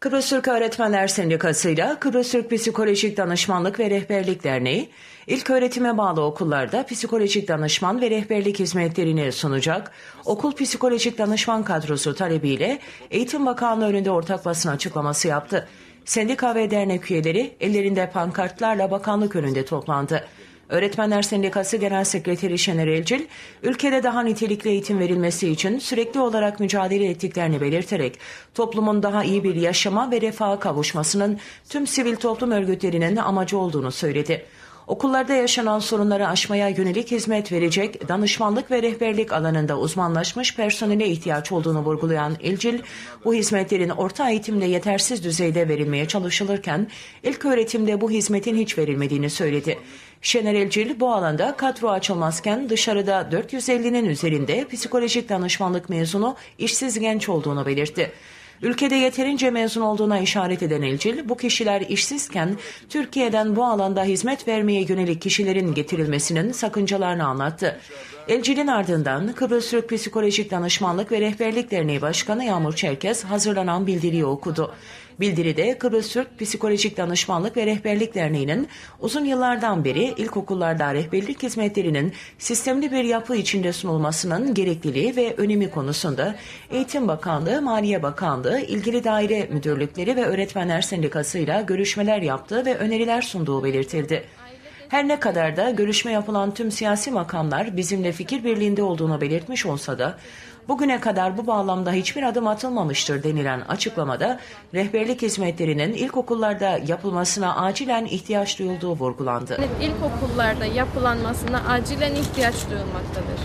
Kıbrıs Türk Öğretmenler Sendikası ile Kıbrıs Türk Psikolojik Danışmanlık ve Rehberlik Derneği, ilk öğretime bağlı okullarda psikolojik danışman ve rehberlik hizmetlerini sunacak. Okul psikolojik danışman kadrosu talebiyle Eğitim Bakanlığı önünde ortak basın açıklaması yaptı. Sendika ve dernek üyeleri ellerinde pankartlarla bakanlık önünde toplandı. Öğretmenler Sendikası Genel Sekreteri Şener Elcil, ülkede daha nitelikli eğitim verilmesi için sürekli olarak mücadele ettiklerini belirterek, toplumun daha iyi bir yaşama ve refaha kavuşmasının tüm sivil toplum örgütlerinin amacı olduğunu söyledi. Okullarda yaşanan sorunları aşmaya yönelik hizmet verecek danışmanlık ve rehberlik alanında uzmanlaşmış personele ihtiyaç olduğunu vurgulayan Elcil, bu hizmetlerin orta eğitimde yetersiz düzeyde verilmeye çalışılırken ilk öğretimde bu hizmetin hiç verilmediğini söyledi. Şener Elcil bu alanda kadro açılmazken dışarıda 450'nin üzerinde psikolojik danışmanlık mezunu işsiz genç olduğunu belirtti. Ülkede yeterince mezun olduğuna işaret eden Elcil, bu kişiler işsizken Türkiye'den bu alanda hizmet vermeye yönelik kişilerin getirilmesinin sakıncalarını anlattı. Elcil'in ardından Kıbrıs Türk Psikolojik Danışmanlık ve Rehberlik Derneği Başkanı Yağmur Çerkez hazırlanan bildiriyi okudu. Bildiride Kıbrıs Türk Psikolojik Danışmanlık ve Rehberlik Derneği'nin uzun yıllardan beri ilkokullarda rehberlik hizmetlerinin sistemli bir yapı içinde sunulmasının gerekliliği ve önemi konusunda Eğitim Bakanlığı, Maliye Bakanlığı, ilgili daire müdürlükleri ve öğretmenler sendikasıyla görüşmeler yaptığı ve öneriler sunduğu belirtildi. Her ne kadar da görüşme yapılan tüm siyasi makamlar bizimle fikir birliğinde olduğunu belirtmiş olsa da bugüne kadar bu bağlamda hiçbir adım atılmamıştır denilen açıklamada rehberlik hizmetlerinin ilkokullarda yapılmasına acilen ihtiyaç duyulduğu vurgulandı. ilkokullarda yapılanmasına acilen ihtiyaç duyulmaktadır.